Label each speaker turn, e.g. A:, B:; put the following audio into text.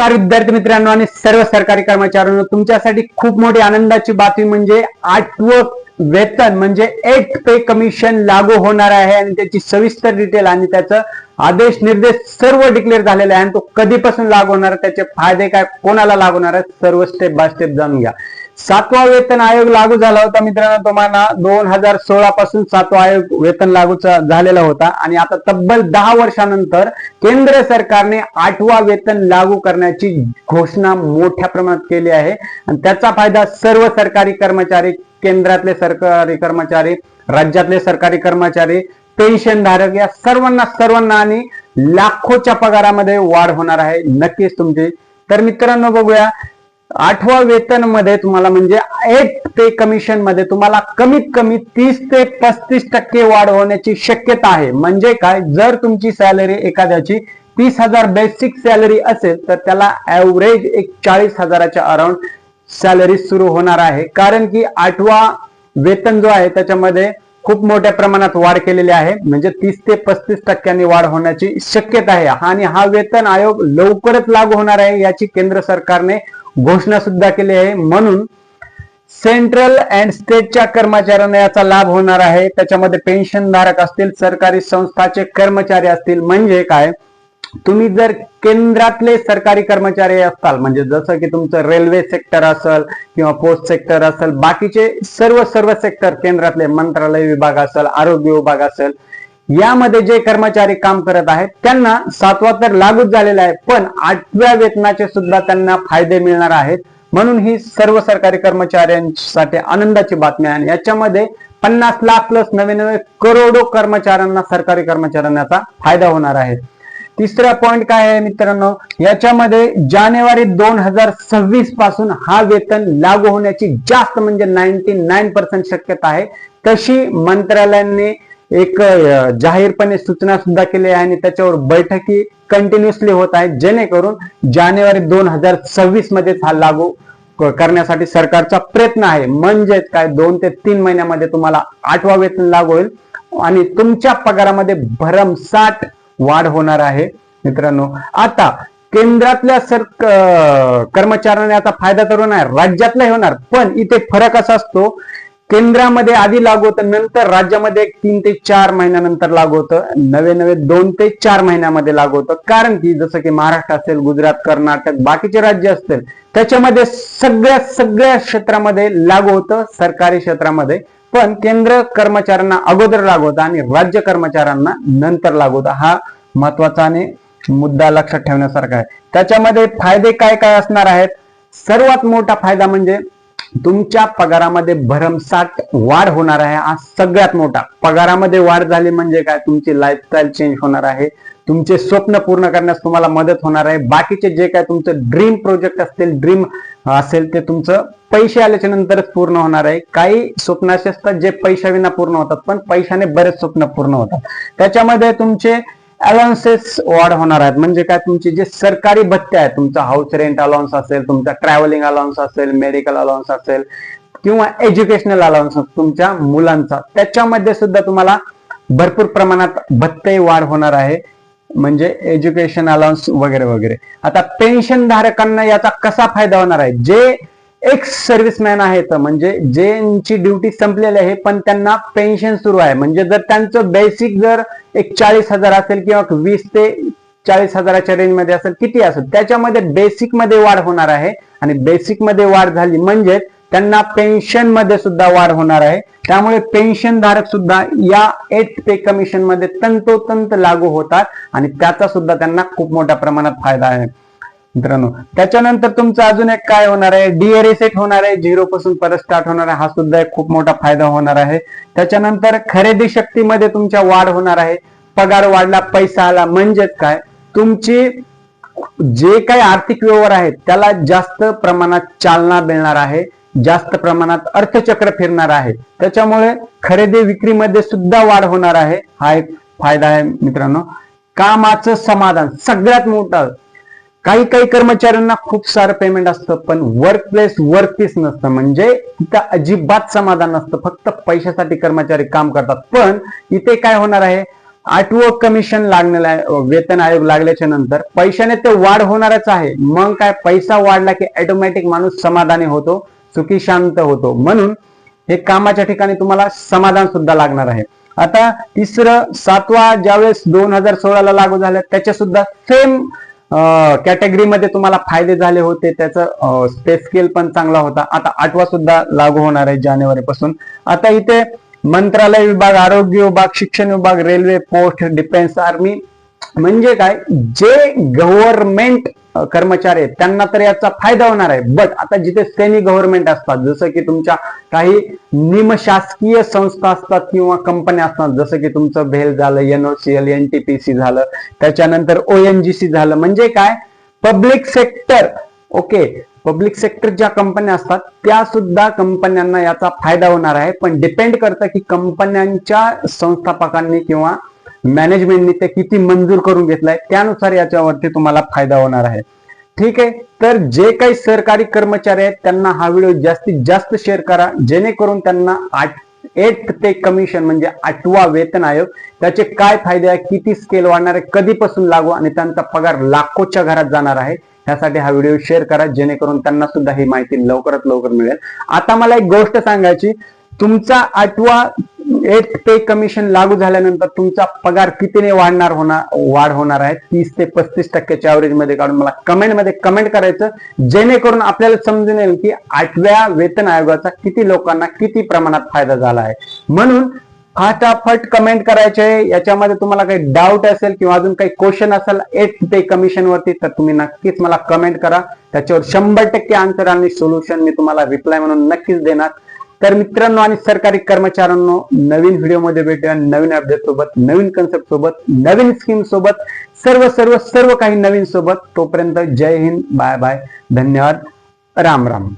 A: नमस्कार विद्यार्थी मित्रांनो आणि सर्व सरकारी कर्मचाऱ्यांनो तुमच्यासाठी खूप मोठी आनंदाची बातमी म्हणजे आठवं वेतन म्हणजे एट पे कमिशन लागू होणार आहे आणि त्याची सविस्तर डिटेल आणि त्याचं आदेश निर्देश सर्व डिक्लेअर झालेले आहे आणि तो कधीपासून लागू होणार त्याचे फायदे काय कोणाला लागू होणार सर्व स्टेप बाय स्टेप जाणून घ्या. सातवा वेतन आयोग लागू झाला होता मित्रांनो. तुम्हाला दोन हजार सोळा पासून सातवा आयोग वेतन लागू झालेला होता. आणि आता तब्बल दहा वर्षानंतर केंद्र सरकारने आठवा वेतन लागू करण्याची घोषणा मोठ्या प्रमाणात केली आहे. आणि त्याचा फायदा सर्व सरकारी कर्मचारी केंद्रातले सरकारी कर्मचारी राज्यातले सरकारी कर्मचारी पेन्शन धारक या सर्वांना सर्वांना आणि लाखोच्या पगारामध्ये वाढ होणार आहे. नक्कीच तुमची तर मित्रांनो बघूया आठवा वेतनमध्ये तुम्हाला म्हणजे एक पे कमिशनमध्ये तुम्हाला कमीत कमी तीस ते पस्तीस टक्के वाढ होण्याची शक्यता आहे. म्हणजे काय? जर तुमची सॅलरी एखाद्याची तीस हजार बेसिक सॅलरी असेल तर त्याला ऍव्हरेज एक चाळीस हजाराच्या अराउंड सॅलरी सुरू होणार आहे. कारण की आठवा वेतन जो आहे त्याच्यामध्ये खूप मोठ्या प्रमाणात वाढ केलेली आहे. म्हणजे तीस ते पस्तीस टक्क्यांनी वाढ होण्याची शक्यता आहे. आणि हा वेतन आयोग लवकरच लागू होणार आहे याची केंद्र सरकारने घोषणा सुद्धा केली आहे. म्हणून सेंट्रल अँड स्टेटच्या कर्मचाऱ्यांना याचा लाभ होणार आहे. त्याच्यामध्ये पेन्शन धारक असतील सरकारी संस्थाचे कर्मचारी असतील. म्हणजे काय? तुम्ही जर केंद्रातले सरकारी कर्मचारी असताल म्हणजे जसं की तुमचं रेल्वे सेक्टर असेल किंवा पोस्ट सेक्टर असेल बाकीचे सर्व सर्व सेक्टर केंद्रातले मंत्रालय विभाग असेल आरोग्य विभाग असेल यामध्ये जे कर्मचारी काम करत आहेत त्यांना सातवा तर लागूच झालेला आहे पण आठव्या वेतनाचे सुद्धा त्यांना फायदे मिळणार आहेत. म्हणून ही सर्व सरकारी कर्मचाऱ्यांसाठी आनंदाची बातमी आहे. आणि याच्यामध्ये पन्नास लाख प्लस नवे नवे करोडो कर्मचाऱ्यांना सरकारी कर्मचाऱ्यांना याचा फायदा होणार आहे. तिसरा पॉइंट काय आहे मित्रांनो? याच्यामध्ये जानेवारी दोन हजार सव्वीसपासून हा वेतन लागू होण्याची जास्त म्हणजे नाईन्टी नाईन पर्सेंट शक्यता आहे. तशी मंत्रालयाने एक जाहीरपणे सूचना सुद्धा केली आहे आणि त्याच्यावर बैठकी कंटिन्युअसली होत आहेत जेणेकरून जानेवारी दोन हजार सव्वीस मध्येच हा लागू करण्यासाठी सरकारचा प्रयत्न आहे. म्हणजेच काय? दोन ते तीन महिन्यामध्ये तुम्हाला आठवा वेतन लागू होईल आणि तुमच्या पगारामध्ये भरमसाठ वाढ होणार आहे. मित्रांनो आता केंद्रातल्या सर कर्मचाऱ्यांना याचा फायदा तर होणार राज्यातलाही होणार पण इथे फरक असा असतो केंद्रामध्ये आधी लागू होतं नंतर राज्यामध्ये तीन ते चार महिन्यानंतर लागू होतं. नवे नवे दोन ते चार महिन्यामध्ये लागू होतं. कारण की जसं की महाराष्ट्र असेल गुजरात कर्नाटक बाकीचे राज्य असतील त्याच्यामध्ये सगळ्या सगळ्या क्षेत्रामध्ये लागू होतं सरकारी क्षेत्रामध्ये. पण केंद्र कर्मचाऱ्यांना अगोदर लागू होतं आणि राज्य कर्मचाऱ्यांना नंतर लागू होता. हा महत्त्वाचा आणि मुद्दा लक्षात ठेवण्यासारखा आहे. त्याच्यामध्ये फायदे काय काय असणार आहेत? सर्वात मोठा फायदा म्हणजे तुमच्या पगारामध्ये भरमसाठ वाढ होणार आहे. हा सगळ्यात मोठा. पगारामध्ये वाढ झाली म्हणजे काय? तुमची लाईफस्टाईल चेंज होणार आहे. तुमचे स्वप्न पूर्ण करण्यास तुम्हाला मदत होणार आहे. बाकीचे जे काय तुमचं ड्रीम प्रोजेक्ट असतील ड्रीम असेल ते तुमचं पैसे आल्याच्या नंतरच पूर्ण होणार आहे. काही स्वप्न असे असतात जे पैशाविना पूर्ण होतात पण पैशाने बरेच स्वप्न पूर्ण होतात. त्याच्यामध्ये तुमचे अलाउन्सेस वाढ होणार आहेत. म्हणजे काय तुमची जे सरकारी भत्ते आहेत तुमचा हाऊस रेंट अलाउन्स असेल तुमचा ट्रॅव्हलिंग अलाउन्स असेल मेडिकल अलाउन्स असेल किंवा एज्युकेशनल अलाउन्स तुमच्या मुलांचा. त्याच्यामध्ये सुद्धा तुम्हाला भरपूर प्रमाणात भत्ते वाढ होणार आहे. म्हणजे एज्युकेशन अलाउन्स वगैरे वगैरे. आता पेन्शन धारकांना याचा कसा फायदा होणार आहे? जे एक्स सर्व्हिसमॅन आहेत म्हणजे ज्यांची ड्युटी संपलेली आहे पण त्यांना पेन्शन सुरू आहे. म्हणजे जर त्यांचं बेसिक जर एक चाळीस हजार असेल किंवा वीस ते चाळीस हजाराच्या रेंजमध्ये असेल किती असेल त्याच्यामध्ये बेसिकमध्ये वाढ होणार आहे. आणि बेसिकमध्ये वाढ झाली म्हणजे त्यांना पेन्शनमध्ये सुद्धा वाढ होणार आहे. त्यामुळे पेन्शन धारक सुद्धा या एट पे कमिशनमध्ये तंतोतंत लागू होतात. आणि त्याचा सुद्धा त्यांना खूप मोठ्या प्रमाणात फायदा आहे. मित्रांनो त्याच्यानंतर तुमचं अजून एक काय होणार आहे? डीए रिसेट होणार आहे झिरो पासून परत स्टार्ट होणार आहे. हा सुद्धा एक खूप मोठा फायदा होणार आहे. त्याच्यानंतर खरेदी शक्तीमध्ये तुमच्या वाढ होणार आहे. पगार वाढला पैसा आला म्हणजेच काय? तुमची जे काही आर्थिक व्यवहार आहेत त्याला जास्त प्रमाणात चालना मिळणार आहे. जास्त प्रमाणात अर्थचक्र फिरणार आहे. त्याच्यामुळे खरेदी विक्रीमध्ये सुद्धा वाढ होणार आहे. हा एक फायदा आहे मित्रांनो. कामाचं समाधान सगळ्यात मोठं काही काही कर्मचाऱ्यांना खूप सारं पेमेंट असतं पण वर्क प्लेस वर्क पीस नसतं. म्हणजे तिथं अजिबात समाधान नसतं. फक्त पैशासाठी कर्मचारी काम करतात. पण इथे काय होणार आहे? आठवं कमिशन लागणार वेतन आयोग लागल्याच्या नंतर पैशाने ते वाढ होणारच आहे. मग काय? पैसा वाढला की ऑटोमॅटिक माणूस समाधानी होतो सुखी शांत होतो. म्हणून हे कामाच्या ठिकाणी तुम्हाला समाधान सुद्धा लागणार आहे. आता तिसरं सातवा ज्यावेळेस दोन हजार सोळाला लागू झालं त्याच्या सुद्धा सेम कॅटेगरीमध्ये तुम्हाला फायदे झाले होते त्याचं पे स्केल पण चांगला होता. आता आठवा सुद्धा लागू होणार आहे जानेवारी पासून. आता इथे मंत्रालय विभाग आरोग्य विभाग शिक्षण विभाग रेल्वे पोस्ट डिफेन्स आर्मी म्हणजे काय? जे गव्हर्नमेंट कर्मचारी आहेत त्यांना तर याचा फायदा होणार आहे. बट आता जिथे सेमी गव्हर्नमेंट असतात जसं की तुमच्या काही निमशासकीय संस्था असतात किंवा कंपन्या असतात जसं की तुमचं भेल झालं एनओसीएल एनटीपीसी झालं त्याच्यानंतर ओएनजीसी झालं. म्हणजे काय? Public sector okay public sector ज्या कंपन्या असतात त्या सुद्धा कंपन्यांना याचा फायदा होणार आहे. पण डिपेंड करतं की कंपन्यांच्या संस्थापकांनी किंवा मॅनेजमेंटने ते किती मंजूर करून घेतलाय त्यानुसार याच्यावरती तुम्हाला फायदा होणार आहे. ठीक आहे? तर जे काही सरकारी कर्मचारी आहेत त्यांना हा व्हिडिओ जास्तीत जास्त शेअर करा. जेणेकरून त्यांना आठ एट ते कमिशन म्हणजे आठवा वेतन आयोग त्याचे काय फायदे आहे किती स्केल वाढणार आहे कधीपासून लागू आणि त्यांचा पगार लाखोच्या घरात जाणार आहे त्यासाठी हा व्हिडिओ शेअर करा. जेणेकरून त्यांना सुद्धा ही माहिती लवकरात लवकर मिळेल. आता मला एक गोष्ट सांगायची. तुमचा आठवा एट पे कमिशन लागू झाल्यानंतर तुमचा पगार कितीने वाढणार होणार वाढ होणार आहे? तीस ते पस्तीस टक्क्याच्या ऍव्हरेजमध्ये काढून मला कमेंटमध्ये कमेंट करायचं जेणेकरून आपल्याला समजून येईल की आठव्या वेतन आयोगाचा किती लोकांना किती प्रमाणात फायदा झाला आहे. म्हणून फटाफट कमेंट करायचे याच्यामध्ये तुम्हाला काही डाऊट असेल किंवा अजून काही क्वेश्चन असेल एट पे कमिशन वरती तर तुम्ही नक्कीच मला कमेंट करा. त्याच्यावर शंभर टक्के आन्सर आणि सोल्युशन मी तुम्हाला रिप्लाय म्हणून नक्कीच देणार. तर मित्रांनो आणि सरकारी कर्मचाऱ्यांनो नवीन व्हिडिओमध्ये भेटूया नवीन अपडेट सोबत नवीन कन्सेप्ट सोबत नवीन स्कीम सोबत सर्व सर्व सर्व काही नवीन सोबत. तोपर्यंत जय हिंद बाय बाय. धन्यवाद. राम राम.